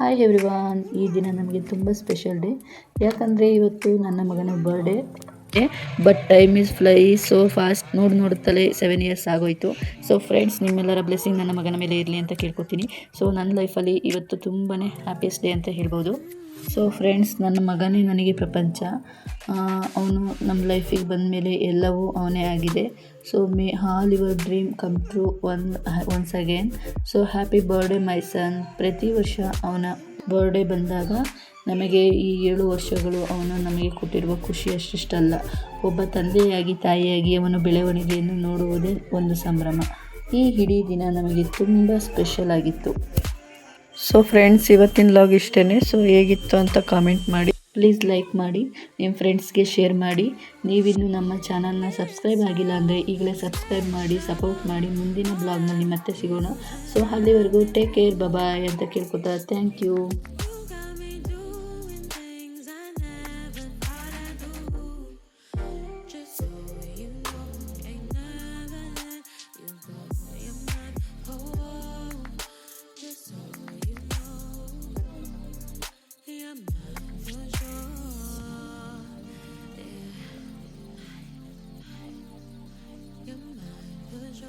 Hi everyone ಈ ದಿನ ನಮಗೆ ತುಂಬ ಸ್ಪೆಷಲ್ ಡೇ ಯಾಕಂದರೆ ಇವತ್ತು ನನ್ನ ಮಗನ birthday but time is fly so fast ನೋಡಿ ನೋಡುತ್ತಲೇ ಸೆವೆನ್ ಇಯರ್ಸ್ ಆಗೋಯಿತು. ಸೊ ಫ್ರೆಂಡ್ಸ್ ನಿಮ್ಮೆಲ್ಲರ ಬ್ಲೆಸ್ಸಿಂಗ್ ನನ್ನ ಮಗನ ಮೇಲೆ ಇರಲಿ ಅಂತ ಕೇಳ್ಕೊತೀನಿ. ಸೊ ನನ್ನ ಲೈಫಲ್ಲಿ ಇವತ್ತು ತುಂಬಾ ಹ್ಯಾಪಿಯೆಸ್ಟ್ ಡೇ ಅಂತ ಹೇಳ್ಬೋದು. ಸೊ ಫ್ರೆಂಡ್ಸ್ ನನ್ನ ಮಗನೇ ನನಗೆ ಪ್ರಪಂಚ. ಅವನು ನಮ್ಮ ಲೈಫಿಗೆ ಬಂದ ಮೇಲೆ ಎಲ್ಲವೂ ಅವನೇ ಆಗಿದೆ. So may all your dream come true one once again so happy birthday my son ಪ್ರತಿ ವರ್ಷ ಅವನ ಬರ್ಡೇ ಬಂದಾಗ ನಮಗೆ ಈ ಏಳು ವರ್ಷಗಳು ಅವನು ನಮಗೆ ಕೊಟ್ಟಿರುವ ಖುಷಿ ಅಷ್ಟಿಷ್ಟಲ್ಲ. ಒಬ್ಬ ತಂದೆಯಾಗಿ, ತಾಯಿಯಾಗಿ ಅವನ ಬೆಳವಣಿಗೆಯನ್ನು ನೋಡುವುದೇ ಒಂದು ಸಂಭ್ರಮ. ಈ ಇಡೀ ದಿನ ನಮಗೆ ತುಂಬ ಸ್ಪೆಷಲ್ ಆಗಿತ್ತು. ಸೊ ಫ್ರೆಂಡ್ಸ್ ಇವತ್ತಿನ ಲಾಗ್ ಇಷ್ಟೇ ಸೊ ಹೇಗಿತ್ತು ಅಂತ ಕಾಮೆಂಟ್ ಮಾಡಿ. ಪ್ಲೀಸ್ ಲೈಕ್ ಮಾಡಿ ನಿಮ್ಮ ಫ್ರೆಂಡ್ಸ್ಗೆ ಶೇರ್ ಮಾಡಿ. ನೀವಿನ್ನು ನಮ್ಮ ಚಾನಲ್ನ ಸಬ್ಸ್ಕ್ರೈಬ್ ಆಗಿಲ್ಲ ಅಂದರೆ ಈಗಲೇ ಸಬ್ಸ್ಕ್ರೈಬ್ ಮಾಡಿ ಸಪೋರ್ಟ್ ಮಾಡಿ. ಮುಂದಿನ ಬ್ಲಾಗ್ನಲ್ಲಿ ಮತ್ತೆ ಸಿಗೋಣ. ಸೊ ಅಲ್ಲಿವರೆಗೂ ಟೇಕ್ ಕೇರ್ ಬಬಾಯ್ ಅಂತ ಕೇಳ್ಕೊತಾ ಥ್ಯಾಂಕ್ ಯು 着